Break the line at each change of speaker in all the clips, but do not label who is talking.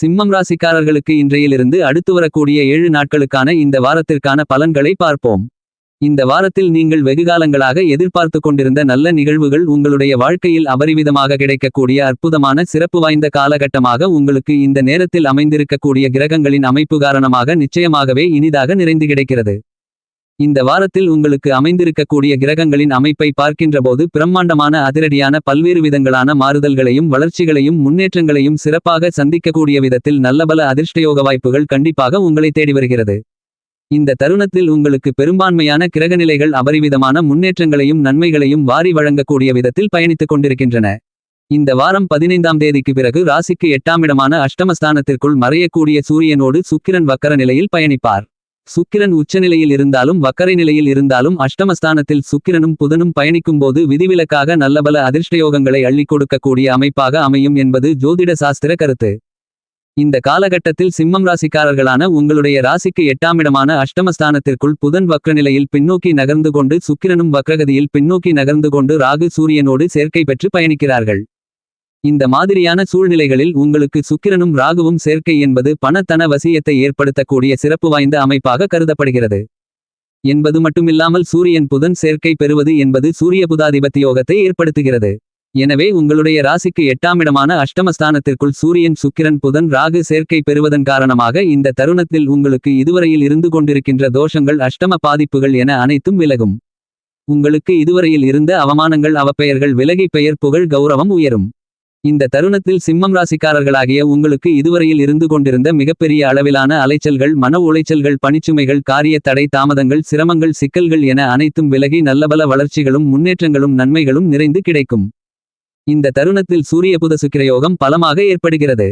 சிம்மம் ராசிக்காரர்களுக்கு இன்றையிலிருந்து அடுத்து வரக்கூடிய ஏழு நாட்களுக்கான இந்த வாரத்திற்கான பலன்களை பார்ப்போம். இந்த வாரத்தில் நீங்கள் வெகுகாலங்களாக எதிர்பார்த்து கொண்டிருந்த நல்ல நிகழ்வுகள் உங்களுடைய வாழ்க்கையில் அபரிவிதமாக கிடைக்கக்கூடிய அற்புதமான சிறப்பு வாய்ந்த காலகட்டமாக உங்களுக்கு இந்த நேரத்தில் அமைந்திருக்கக்கூடிய கிரகங்களின் அமைப்பு காரணமாக நிச்சயமாகவே இனிதாக நிறைந்து கிடைக்கிறது. இந்த வாரத்தில் உங்களுக்கு அமைந்திருக்கக்கூடிய கிரகங்களின் அமைப்பை பார்க்கின்றபோது பிரம்மாண்டமான அதிரடியான பல்வேறு விதங்களான மாறுதல்களையும் வளர்ச்சிகளையும் முன்னேற்றங்களையும் சிறப்பாக சந்திக்கக்கூடிய விதத்தில் நல்லபல அதிர்ஷ்டயோக வாய்ப்புகள் கண்டிப்பாக உங்களை தேடி வருகிறது. இந்த தருணத்தில் உங்களுக்கு பெரும்பான்மையான கிரகநிலைகள் அபரிவிதமான முன்னேற்றங்களையும் நன்மைகளையும் வாரி வழங்கக்கூடிய விதத்தில் பயணித்துக் கொண்டிருக்கின்றன. இந்த வாரம் பதினைந்தாம் தேதிக்கு பிறகு ராசிக்கு எட்டாம் இடமான அஷ்டமஸ்தானத்திற்குள் மறையக்கூடிய சூரியனோடு சுக்கிரன் வக்கர நிலையில் பயணிப்பார். சுக்கிரன் உச்சநிலையில் இருந்தாலும் வக்கரை நிலையில் இருந்தாலும் அஷ்டமஸ்தானத்தில் சுக்கிரனும் புதனும் பயணிக்கும்போது விதிவிலக்காக நல்லபல அதிர்ஷ்டயோகங்களை அள்ளிக் கொடுக்கக்கூடிய அமைப்பாக அமையும் என்பது ஜோதிட சாஸ்திர கருத்து. இந்த காலகட்டத்தில் சிம்மம் ராசிக்காரர்களான உங்களுடைய ராசிக்கு எட்டாமிடமான அஷ்டமஸ்தானத்திற்குள் புதன் வக்ரநிலையில் பின்னோக்கி நகர்ந்து கொண்டு சுக்கிரனும் வக்ரகதியில் பின்னோக்கி நகர்ந்து கொண்டு ராகு சூரியனோடு சேர்க்கை பெற்று பயணிக்கிறார்கள். இந்த மாதிரியான சூழ்நிலைகளில் உங்களுக்கு சுக்கிரனும் ராகுவும் சேர்க்கை என்பது பணத்தன வசியத்தை ஏற்படுத்தக்கூடிய சிறப்பு வாய்ந்த அமைப்பாக கருதப்படுகிறது. என்பது மட்டுமில்லாமல் சூரியன் புதன் சேர்க்கை பெறுவது என்பது சூரிய புதாதிபத்தியோகத்தை ஏற்படுத்துகிறது. எனவே உங்களுடைய ராசிக்கு எட்டாம் இடமான அஷ்டமஸ்தானத்திற்குள் சூரியன் சுக்கிரன் புதன் ராகு சேர்க்கை பெறுவதன் காரணமாக இந்த தருணத்தில் உங்களுக்கு இதுவரையில் இருந்து கொண்டிருக்கின்ற தோஷங்கள் அஷ்டம பாதிப்புகள் என அனைத்தும் விலகும். உங்களுக்கு இதுவரையில் இருந்த அவமானங்கள் அவப்பெயர்கள் விலகி பெயர் புகழ் கௌரவம் உயரும். இந்த தருணத்தில் சிம்மம் ராசிக்காரர்களாகிய உங்களுக்கு இதுவரையில் இருந்து கொண்டிருந்த மிகப்பெரிய அளவிலான அலைச்சல்கள் மன உளைச்சல்கள் பணிச்சுமைகள் காரிய தடை தாமதங்கள் சிரமங்கள் சிக்கல்கள் என அனைத்தும் விலகி நல்லபல வளர்ச்சிகளும் முன்னேற்றங்களும் நன்மைகளும் நிறைந்து கிடைக்கும். இந்த தருணத்தில் சூரிய புத சுக்கிரயோகம் பலமாக ஏற்படுகிறது.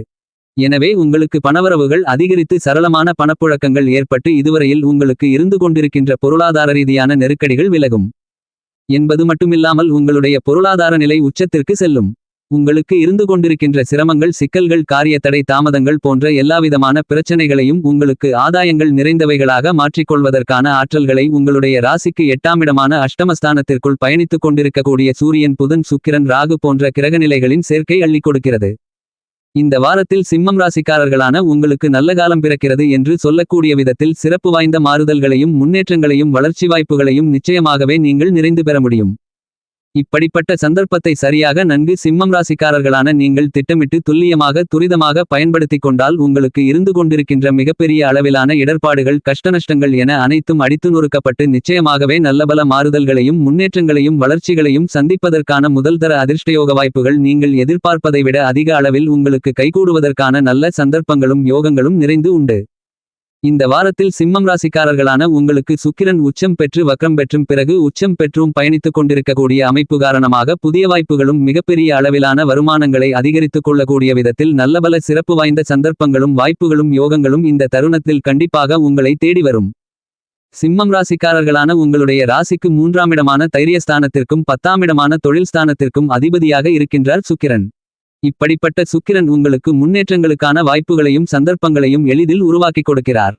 எனவே உங்களுக்கு பணவரவுகள் அதிகரித்து சரளமான பணப்புழக்கங்கள் ஏற்பட்டு இதுவரையில் உங்களுக்கு இருந்து கொண்டிருக்கின்ற பொருளாதார ரீதியான நெருக்கடிகள் விலகும். என்பது மட்டுமில்லாமல் உங்களுடைய பொருளாதார நிலை உச்சத்திற்கு செல்லும். உங்களுக்கு இருந்து கொண்டிருக்கின்ற சிரமங்கள் சிக்கல்கள் காரிய தடை தாமதங்கள் போன்ற எல்லாவிதமான பிரச்சனைகளையும் உங்களுக்கு ஆதாயங்கள் நிறைந்தவைகளாக மாற்றிக்கொள்வதற்கான ஆற்றல்களை உங்களுடைய ராசிக்கு எட்டாமிடமான அஷ்டமஸ்தானத்திற்குள் பயணித்துக் கொண்டிருக்கக்கூடிய சூரியன் புதன் சுக்கிரன் ராகு போன்ற கிரகநிலைகளின் சேர்க்கை அள்ளிக் கொடுக்கிறது. இந்த வாரத்தில் சிம்மம் ராசிக்காரர்களான உங்களுக்கு நல்ல காலம் பிறக்கிறது என்று சொல்லக்கூடிய விதத்தில் சிறப்பு வாய்ந்த மாறுதல்களையும் முன்னேற்றங்களையும் வளர்ச்சி வாய்ப்புகளையும் நிச்சயமாகவே நீங்கள் நிறைந்து பெற முடியும். இப்படிப்பட்ட சந்தர்ப்பத்தை சரியாக நன்கு சிம்மம் ராசிக்காரர்களான நீங்கள் திட்டமிட்டு துல்லியமாக துரிதமாக பயன்படுத்திக் கொண்டால் உங்களுக்கு இருந்து கொண்டிருக்கின்ற மிகப்பெரிய அளவிலான இடர்பாடுகள் கஷ்டநஷ்டங்கள் என அனைத்தும் அடித்து நொறுக்கப்பட்டு நிச்சயமாகவே நல்லபல மாறுதல்களையும் முன்னேற்றங்களையும் வளர்ச்சிகளையும் சந்திப்பதற்கான முதல்தர அதிர்ஷ்டயோக வாய்ப்புகள் நீங்கள் எதிர்பார்ப்பதை விட அதிக அளவில் உங்களுக்கு கைகூடுவதற்கான நல்ல சந்தர்ப்பங்களும் யோகங்களும் நிறைந்து உண்டு. இந்த வாரத்தில் சிம்மம் ராசிக்காரர்களான உங்களுக்கு சுக்கிரன் உச்சம் பெற்று வக்ரம் பெற்றும் பிறகு உச்சம் பெற்றும் பயணித்துக் கொண்டிருக்கக்கூடிய அமைப்பு காரணமாக புதிய வாய்ப்புகளும் மிகப்பெரிய அளவிலான வருமானங்களை அதிகரித்துக் கொள்ளக்கூடிய விதத்தில் நல்லபல சிறப்பு வாய்ந்த சந்தர்ப்பங்களும் வாய்ப்புகளும் யோகங்களும் இந்த தருணத்தில் கண்டிப்பாக உங்களை தேடி வரும். சிம்மம் ராசிக்காரர்களான உங்களுடைய ராசிக்கு மூன்றாமிடமான தைரியஸ்தானத்திற்கும் பத்தாமிடமான தொழில் ஸ்தானத்திற்கும் அதிபதியாக இருக்கின்றார் சுக்கிரன். இப்படிப்பட்ட சுக்கிரன் உங்களுக்கு முன்னேற்றங்களுக்கான வாய்ப்புகளையும் சந்தர்ப்பங்களையும் எளிதில் உருவாக்கிக் கொடுக்கிறார்.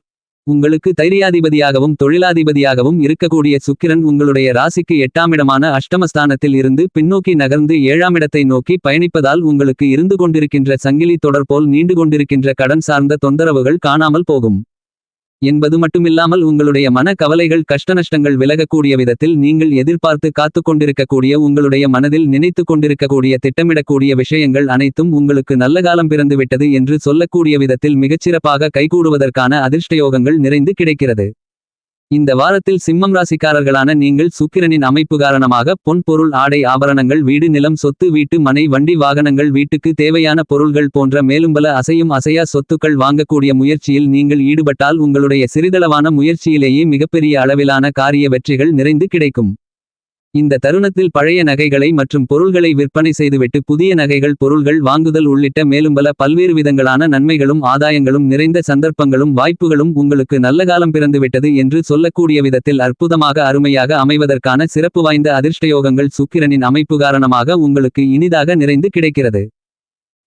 உங்களுக்கு தைரியாதிபதியாகவும் தொழிலாதிபதியாகவும் இருக்கக்கூடிய சுக்கிரன் உங்களுடைய ராசிக்கு எட்டாமிடமான அஷ்டமஸ்தானத்தில் இருந்து பின்னோக்கி நகர்ந்து ஏழாமிடத்தை நோக்கி பயணிப்பதால் உங்களுக்கு இருந்து கொண்டிருக்கின்ற சங்கிலி தொடர்போல் நீண்டு கொண்டிருக்கின்ற கடன் சார்ந்த தொந்தரவுகள் காணாமல் போகும். என்பது மட்டுமில்லாமல் உங்களுடைய மன கவலைகள் கஷ்டநஷ்டங்கள் விலகக்கூடிய விதத்தில் நீங்கள் எதிர்பார்த்து காத்து கொண்டிருக்கக்கூடிய உங்களுடைய மனதில் நினைத்து கொண்டிருக்கக்கூடிய திட்டமிடக்கூடிய விஷயங்கள் அனைத்தும் உங்களுக்கு நல்ல காலம் பிறந்து விட்டது என்று சொல்லக்கூடிய விதத்தில் மிகச்சிறப்பாக கைகூடுவதற்கான அதிர்ஷ்டயோகங்கள் நிறைந்து கிடைக்கிறது. இந்த வாரத்தில் சிம்மம் ராசிக்காரர்களான நீங்கள் சுக்கிரனின் அமைப்பு காரணமாக பொன் பொருள் ஆடை ஆபரணங்கள் வீடு நிலம் சொத்து வீட்டு மனை வண்டி வாகனங்கள் வீட்டுக்கு தேவையான பொருள்கள் போன்ற மேலும்பல அசையும் அசையா சொத்துக்கள் வாங்கக்கூடிய முயற்சியில் நீங்கள் ஈடுபட்டால் உங்களுடைய சிறிதளவான முயற்சியிலேயே மிகப்பெரிய அளவிலான காரிய வெற்றிகள் நிறைந்து கிடைக்கும். இந்த தருணத்தில் பழைய நகைகளை மற்றும் பொருள்களை விற்பனை செய்துவிட்டு புதிய நகைகள் பொருள்கள் வாங்குதல் உள்ளிட்ட மேலும்பல பல்வேறு விதங்களான நன்மைகளும் ஆதாயங்களும் நிறைந்த சந்தர்ப்பங்களும் வாய்ப்புகளும் உங்களுக்கு நல்ல காலம் பிறந்துவிட்டது என்று சொல்லக்கூடிய விதத்தில் அற்புதமாக அருமையாக அமைவதற்கான சிறப்பு வாய்ந்த அதிர்ஷ்டயோகங்கள் சுக்கிரனின் அமைப்பு காரணமாக உங்களுக்கு இனிதாக நிறைந்து கிடைக்கிறது.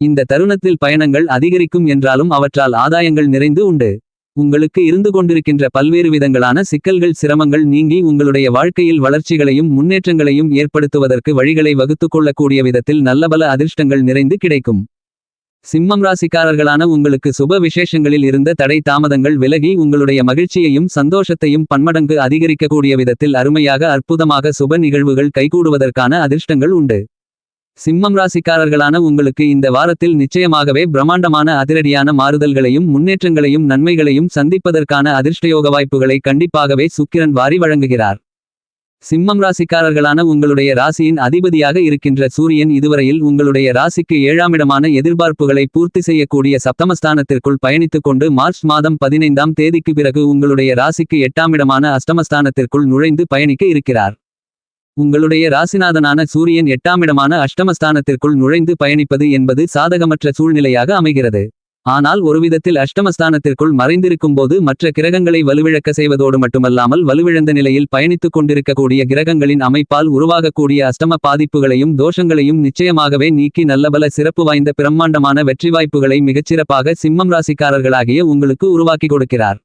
இந்த தருணத்தில் பயணங்கள் அதிகரிக்கும் என்றாலும் அவற்றால் ஆதாயங்கள் நிறைந்து உண்டு. உங்களுக்கு இருந்து கொண்டிருக்கின்ற பல்வேறு விதங்களான சிக்கல்கள் சிரமங்கள் நீங்கி உங்களுடைய வாழ்க்கையில் வளர்ச்சிகளையும் முன்னேற்றங்களையும் ஏற்படுத்துவதற்கு வழிகளை வகுத்துக் கொள்ளக்கூடிய விதத்தில் நல்லபல அதிர்ஷ்டங்கள் நிறைந்து கிடைக்கும். சிம்மம் ராசிக்காரர்களான உங்களுக்கு சுப விசேஷங்களில் இருந்த தடை தாமதங்கள் விலகி உங்களுடைய மகிழ்ச்சியையும் சந்தோஷத்தையும் பன்மடங்கு அதிகரிக்கக்கூடிய விதத்தில் அருமையாக அற்புதமாக சுப நிகழ்வுகள் கைகூடுவதற்கான அதிர்ஷ்டங்கள் உண்டு. சிம்மம் ராசிக்காரர்களான உங்களுக்கு இந்த வாரத்தில் நிச்சயமாகவே பிரம்மாண்டமான அதிரடியான மாறுதல்களையும் முன்னேற்றங்களையும் நன்மைகளையும் சந்திப்பதற்கான அதிர்ஷ்டயோக வாய்ப்புகளை கண்டிப்பாகவே சுக்கிரன் வாரி வழங்குகிறார். சிம்மம் ராசிக்காரர்களான உங்களுடைய ராசியின் அதிபதியாக இருக்கின்ற சூரியன் இதுவரையில் உங்களுடைய ராசிக்கு ஏழாமிடமான எதிர்பார்ப்புகளை பூர்த்தி செய்யக்கூடிய சப்தமஸ்தானத்திற்குள் பயணித்துக் கொண்டு மார்ச் மாதம் பதினைந்தாம் தேதிக்கு பிறகு உங்களுடைய ராசிக்கு எட்டாமிடமான அஷ்டமஸ்தானத்திற்குள் நுழைந்து பயணிக்க இருக்கிறார். உங்களுடைய ராசிநாதனான சூரியன் எட்டாமிடமான அஷ்டமஸ்தானத்திற்குள் நுழைந்து பயணிப்பது என்பது சாதகமற்ற சூழ்நிலையாக அமைகிறது. ஆனால் ஒருவிதத்தில் அஷ்டமஸ்தானத்திற்குள் மறைந்திருக்கும்போது மற்ற கிரகங்களை வலுவிழக்க செய்வதோடு மட்டுமல்லாமல் வலுவிழந்த நிலையில் பயணித்துக் கொண்டிருக்கக்கூடிய கிரகங்களின் அமைப்பால் உருவாகக்கூடிய அஷ்டம பாதிப்புகளையும் தோஷங்களையும் நிச்சயமாகவே நீக்கி நல்லபல சிறப்பு வாய்ந்த பிரம்மாண்டமான வெற்றி வாய்ப்புகளை மிகச்சிறப்பாக சிம்மம் ராசிக்காரர்களாகிய உங்களுக்கு உருவாக்கி கொடுக்கிறார்.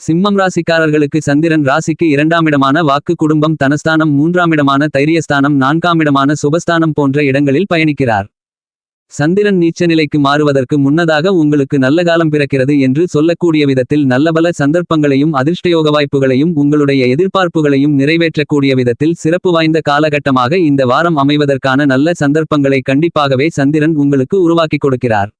சிம்மம் ராசிக்காரர்களுக்கு சந்திரன் ராசிக்கு இரண்டாமிடமான வாக்கு குடும்பம் தனஸ்தானம் மூன்றாமிடமான தைரியஸ்தானம் நான்காமிடமான சுபஸ்தானம் போன்ற இடங்களில் பயணிக்கிறார். சந்திரன் நீச்ச நிலைக்கு மாறுவதற்கு முன்னதாக உங்களுக்கு நல்ல காலம் பிறக்கிறது என்று சொல்லக்கூடிய விதத்தில் நல்லபல சந்தர்ப்பங்களையும் அதிர்ஷ்டயோக வாய்ப்புகளையும் உங்களுடைய எதிர்பார்ப்புகளையும் நிறைவேற்றக்கூடிய விதத்தில் சிறப்பு வாய்ந்த காலகட்டமாக இந்த வாரம் அமைவதற்கான நல்ல சந்தர்ப்பங்களை கண்டிப்பாகவே சந்திரன் உங்களுக்கு உருவாக்கி கொடுக்கிறார்.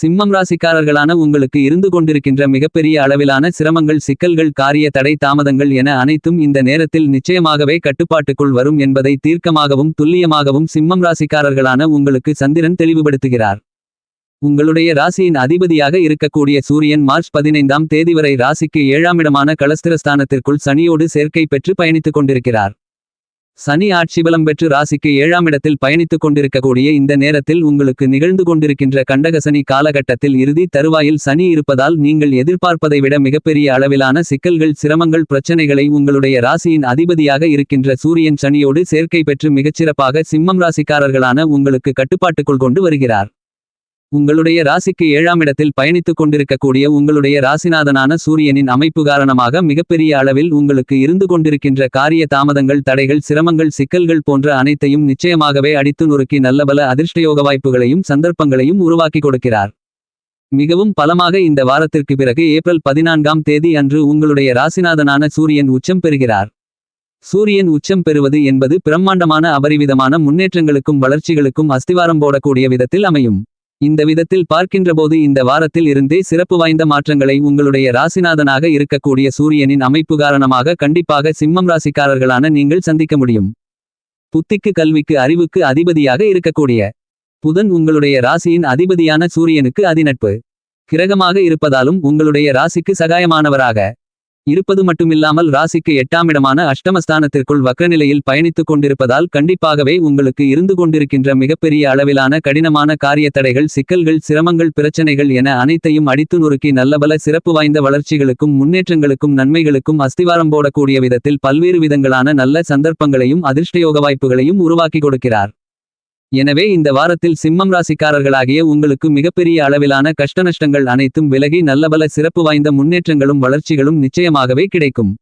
சிம்மம் ராசிக்காரர்களான உங்களுக்கு இருந்து கொண்டிருக்கின்ற மிகப்பெரிய அளவிலான சிரமங்கள் சிக்கல்கள் காரிய தடை தாமதங்கள் என அனைத்தும் இந்த நேரத்தில் நிச்சயமாகவே கட்டுப்பாட்டுக்குள் வரும் என்பதை தீர்க்கமாகவும் துல்லியமாகவும் சிம்மம் ராசிக்காரர்களான உங்களுக்கு சந்திரன் தெளிவுபடுத்துகிறார். உங்களுடைய ராசியின் அதிபதியாக இருக்கக்கூடிய சூரியன் மார்ச் பதினைந்தாம் தேதி வரை ராசிக்கு ஏழாமிடமான களஸ்திரஸ்தானத்திற்குள் சனியோடு சேர்க்கை பெற்று பயணித்துக் கொண்டிருக்கிறார். சனி ஆட்சி பலம் பெற்று ராசிக்கு ஏழாம் இடத்தில் பயணித்துக் கொண்டிருக்கக்கூடிய இந்த நேரத்தில் உங்களுக்கு நிகழ்ந்து கொண்டிருக்கின்ற கண்டகசனி காலகட்டத்தில் இறுதி தருவாயில் சனி இருப்பதால் நீங்கள் எதிர்பார்ப்பதை விட மிகப்பெரிய அளவிலான சிக்கல்கள் சிரமங்கள் பிரச்சனைகளை உங்களுடைய ராசியின் அதிபதியாக இருக்கின்ற சூரியன் சனியோடு சேர்க்கை பெற்று மிகச்சிறப்பாக சிம்மம் ராசிக்காரர்களான உங்களுக்கு கட்டுப்பாட்டுக்குள் கொண்டு வருகிறார். உங்களுடைய ராசிக்கு ஏழாம் இடத்தில் பயணித்துக் கொண்டிருக்கக்கூடிய உங்களுடைய ராசிநாதனான சூரியனின் அமைப்பு காரணமாக மிகப்பெரிய அளவில் உங்களுக்கு இருந்து கொண்டிருக்கின்ற காரிய தாமதங்கள் தடைகள் சிரமங்கள் சிக்கல்கள் போன்ற அனைத்தையும் நிச்சயமாகவே அடித்து நொறுக்கி நல்லபல அதிர்ஷ்டயோக வாய்ப்புகளையும் சந்தர்ப்பங்களையும் உருவாக்கி கொடுக்கிறார். மிகவும் பலமாக இந்த வாரத்திற்கு பிறகு ஏப்ரல் பதினான்காம் தேதி அன்று உங்களுடைய ராசிநாதனான சூரியன் உச்சம் பெறுகிறார். சூரியன் உச்சம் பெறுவது என்பது பிரம்மாண்டமான அபரிவிதமான முன்னேற்றங்களுக்கும் வளர்ச்சிகளுக்கும் அஸ்திவாரம் போடக்கூடிய விதத்தில் அமையும். இந்த விதத்தில் பார்க்கின்றபோது இந்த வாரத்தில் இருந்தே சிறப்பு வாய்ந்த மாற்றங்களை உங்களுடைய ராசிநாதனாக இருக்கக்கூடிய சூரியனின் அமைப்பு காரணமாக கண்டிப்பாக சிம்மம் ராசிக்காரர்களான நீங்கள் சந்திக்க முடியும். புத்திக்கு கல்விக்கு அறிவுக்கு அதிபதியாக இருக்கக்கூடிய புதன் உங்களுடைய ராசியின் அதிபதியான சூரியனுக்கு அதிநட்பு. கிரகமாக இருப்பதாலும் உங்களுடைய ராசிக்கு சகாயமானவராக இருப்பது மட்டுமில்லாமல் ராசிக்கு எட்டாமிடமான அஷ்டமஸ்தானத்திற்குள் வக்கநிலையில் பயணித்துக் கொண்டிருப்பதால் கண்டிப்பாகவே உங்களுக்கு இருந்து கொண்டிருக்கின்ற மிகப்பெரிய அளவிலான கடினமான காரிய தடைகள் சிக்கல்கள் சிரமங்கள் பிரச்சனைகள் என அனைத்தையும் அடித்து நொறுக்கி நல்லபல சிறப்பு வாய்ந்த வளர்ச்சிகளுக்கும் முன்னேற்றங்களுக்கும் நன்மைகளுக்கும் அஸ்திவாரம் போடக்கூடிய விதத்தில் பல்வேறு விதங்களான நல்ல சந்தர்ப்பங்களையும் அதிர்ஷ்டயோக வாய்ப்புகளையும் உருவாக்கி கொடுக்கிறார். எனவே இந்த வாரத்தில் சிம்மம் ராசிக்காரர்களாகிய உங்களுக்கு மிகப்பெரிய அளவிலான கஷ்டநஷ்டங்கள் அனைத்தும் விலகி நல்லபல சிறப்பு வாய்ந்த முன்னேற்றங்களும் வளர்ச்சிகளும் நிச்சயமாகவே கிடைக்கும்.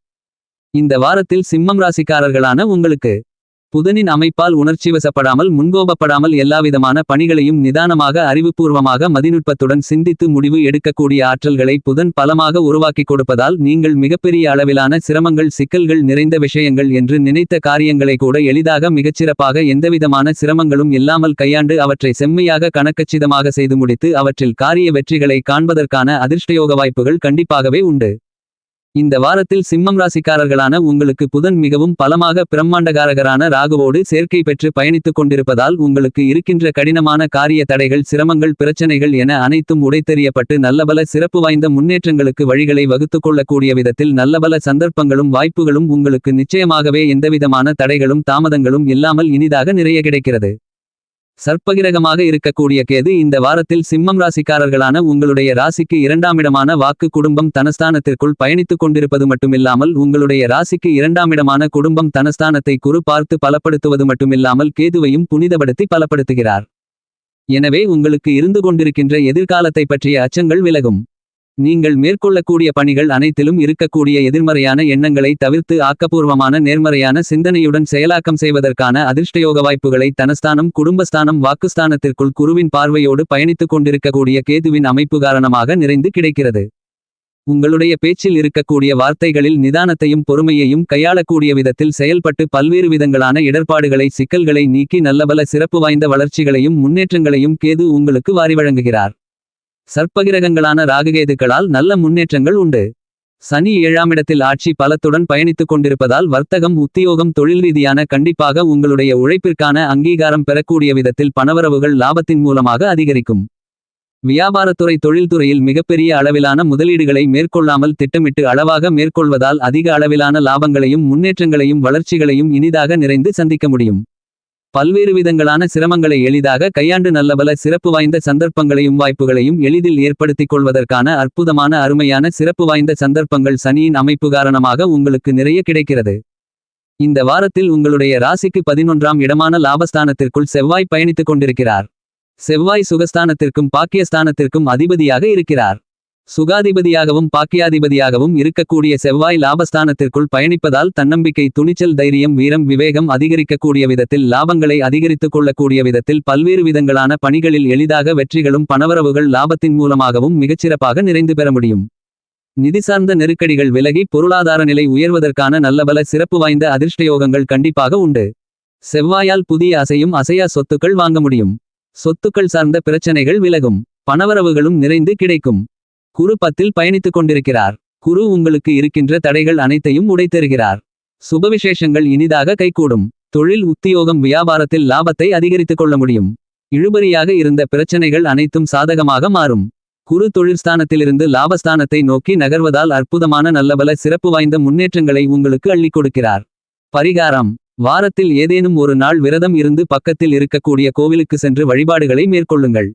இந்த வாரத்தில் சிம்மம் ராசிக்காரர்களான உங்களுக்கு புதனின் அமைப்பால் உணர்ச்சிவசப்படாமல் முன்கோபப்படாமல் எல்லாவிதமான பணிகளையும் நிதானமாக அறிவுபூர்வமாக மதிநுட்பத்துடன் சிந்தித்து முடிவு எடுக்கக்கூடிய ஆற்றல்களை புதன் பலமாக உருவாக்கிக் கொடுப்பதால் நீங்கள் மிகப்பெரிய அளவிலான சிரமங்கள் சிக்கல்கள் நிறைந்த விஷயங்கள் என்று நினைத்த காரியங்களை கூட எளிதாக மிகச்சிறப்பாக எந்தவிதமான சிரமங்களும் இல்லாமல் கையாண்டு அவற்றை செம்மையாக கணக்கச்சிதமாக செய்து முடித்து அவற்றில் காரிய வெற்றிகளை காண்பதற்கான அதிர்ஷ்டயோக வாய்ப்புகள் கண்டிப்பாகவே உண்டு. இந்த வாரத்தில் சிம்மம் ராசிக்காரர்களான உங்களுக்கு புதன் மிகவும் பலமாக பிரம்மாண்டகாரகரான ராகுவோடு சேர்க்கை பெற்று பயணித்துக் கொண்டிருப்பதால் உங்களுக்கு இருக்கின்ற கடினமான காரிய தடைகள் சிரமங்கள் பிரச்சனைகள் என அனைத்தும் உடைத்தெறியப்பட்டு நல்லபல சிறப்பு வாய்ந்த முன்னேற்றங்களுக்கு வழிகளை வகுத்துக் கொள்ளக்கூடிய விதத்தில் நல்லபல சந்தர்ப்பங்களும் வாய்ப்புகளும் உங்களுக்கு நிச்சயமாகவே எந்தவிதமான தடைகளும் தாமதங்களும் இல்லாமல் இனிதாக நிறைய கிடைக்கிறது. சர்ப்பகிரகமாக இருக்கக்கூடிய கேது இந்த வாரத்தில் சிம்மம் ராசிக்காரர்களான உங்களுடைய ராசிக்கு இரண்டாமிடமான வாக்கு குடும்பம் தனஸ்தானத்திற்குள் பயணித்துக் கொண்டிருப்பது மட்டுமில்லாமல் உங்களுடைய ராசிக்கு இரண்டாமிடமான குடும்பம் தனஸ்தானத்தை குறு பார்த்து பலப்படுத்துவது மட்டுமில்லாமல் கேதுவையும் புனிதப்படுத்தி பலப்படுத்துகிறார். எனவே உங்களுக்கு இருந்து கொண்டிருக்கின்ற எதிர்காலத்தை பற்றிய அச்சங்கள் விலகும். நீங்கள் மேற்கொள்ளக்கூடிய பணிகள் அனைத்திலும் இருக்கக்கூடிய எதிர்மறையான எண்ணங்களை தவிர்த்து ஆக்கப்பூர்வமான நேர்மறையான சிந்தனையுடன் செயலாக்கம் செய்வதற்கான அதிர்ஷ்டயோக வாய்ப்புகளை தனஸ்தானம் குடும்பஸ்தானம் வாக்குஸ்தானத்திற்குள் குருவின் பார்வையோடு பயணித்துக் கொண்டிருக்கக்கூடிய கேதுவின் அமைப்பு காரணமாக நிறைந்து கிடைக்கிறது. உங்களுடைய பேச்சில் இருக்கக்கூடிய வார்த்தைகளில் நிதானத்தையும் பொறுமையையும் கையாளக்கூடிய விதத்தில் செயல்பட்டு பல்வேறு விதங்களான இடர்பாடுகளை சிக்கல்களை நீக்கி நல்லபல சிறப்பு வாய்ந்த வளர்ச்சிகளையும் முன்னேற்றங்களையும் கேது உங்களுக்கு வாரி வழங்குகிறார். சர்ப்பகிரகங்களான ராககேதுக்களால் நல்ல முன்னேற்றங்கள் உண்டு. சனி ஏழாமிடத்தில் ஆட்சி பலத்துடன் பயணித்துக் கொண்டிருப்பதால் வர்த்தகம் உத்தியோகம் தொழில் ரீதியான கண்டிப்பாக உங்களுடைய உழைப்பிற்கான அங்கீகாரம் பெறக்கூடிய விதத்தில் பணவரவுகள் லாபத்தின் மூலமாக அதிகரிக்கும். வியாபாரத்துறை தொழில்துறையில் மிகப்பெரிய அளவிலான முதலீடுகளை மேற்கொள்ளாமல் திட்டமிட்டு அளவாக மேற்கொள்வதால் அதிக அளவிலான லாபங்களையும் முன்னேற்றங்களையும் வளர்ச்சிகளையும் இனிதாக நிறைந்து சந்திக்க முடியும். பல்வேறு விதங்களான சிரமங்களை எளிதாக கையாண்டு நல்லபல சிறப்பு வாய்ந்த சந்தர்ப்பங்களையும் வாய்ப்புகளையும் எளிதில் ஏற்படுத்திக் கொள்வதற்கான அற்புதமான அருமையான சிறப்பு வாய்ந்த சந்தர்ப்பங்கள் சனியின் அமைப்பு காரணமாக உங்களுக்கு நிறைய கிடைக்கிறது. இந்த வாரத்தில் உங்களுடைய ராசிக்கு பதினொன்றாம் இடமான லாபஸ்தானத்திற்குள் செவ்வாய் பயணித்துக் கொண்டிருக்கிறார். செவ்வாய் சுகஸ்தானத்திற்கும் பாக்கியஸ்தானத்திற்கும் அதிபதியாக இருக்கிறார். சுகாதிபதியாகவும் பாக்கியாதிபதியாகவும் இருக்கக்கூடிய செவ்வாய் லாபஸ்தானத்திற்குள் பயணிப்பதால் தன்னம்பிக்கை துணிச்சல் தைரியம் வீரம் விவேகம் அதிகரிக்கக்கூடிய விதத்தில் லாபங்களை அதிகரித்துக் கொள்ளக்கூடிய விதத்தில் பல்வேறு விதங்களான பணிகளில் எளிதாக வெற்றிகளும் பணவரவுகள் லாபத்தின் மூலமாகவும் மிகச்சிறப்பாக நிறைந்து பெற முடியும். நிதி சார்ந்த நெருக்கடிகள் விலகி பொருளாதார நிலை உயர்வதற்கான நல்லபல சிறப்பு வாய்ந்த அதிர்ஷ்டயோகங்கள் கண்டிப்பாக உண்டு. செவ்வாயால் புதிய அசையும் அசையா சொத்துக்கள் வாங்க முடியும். சொத்துக்கள் சார்ந்த பிரச்சனைகள் விலகும். பணவரவுகளும் நிறைந்து கிடைக்கும். குரு பத்தில் பயணித்துக் கொண்டிருக்கிறார். குரு உங்களுக்கு இருக்கின்ற தடைகள் அனைத்தையும் உடைத்தருகிறார். சுபவிசேஷங்கள் இனிதாக கைகூடும். தொழில் உத்தியோகம் வியாபாரத்தில் லாபத்தை அதிகரித்துக் கொள்ள முடியும். இழுபறியாக இருந்த பிரச்சனைகள் அனைத்தும் சாதகமாக மாறும். குரு தொழிற்ஸ்தானத்திலிருந்து லாபஸ்தானத்தை நோக்கி நகர்வதால் அற்புதமான நல்லபல சிறப்பு வாய்ந்த முன்னேற்றங்களை உங்களுக்கு அள்ளிக் கொடுக்கிறார். பரிகாரம். வாரத்தில் ஏதேனும் ஒரு நாள் விரதம் இருந்து பக்கத்தில் இருக்கக்கூடிய கோவிலுக்கு சென்று வழிபாடுகளை மேற்கொள்ளுங்கள்.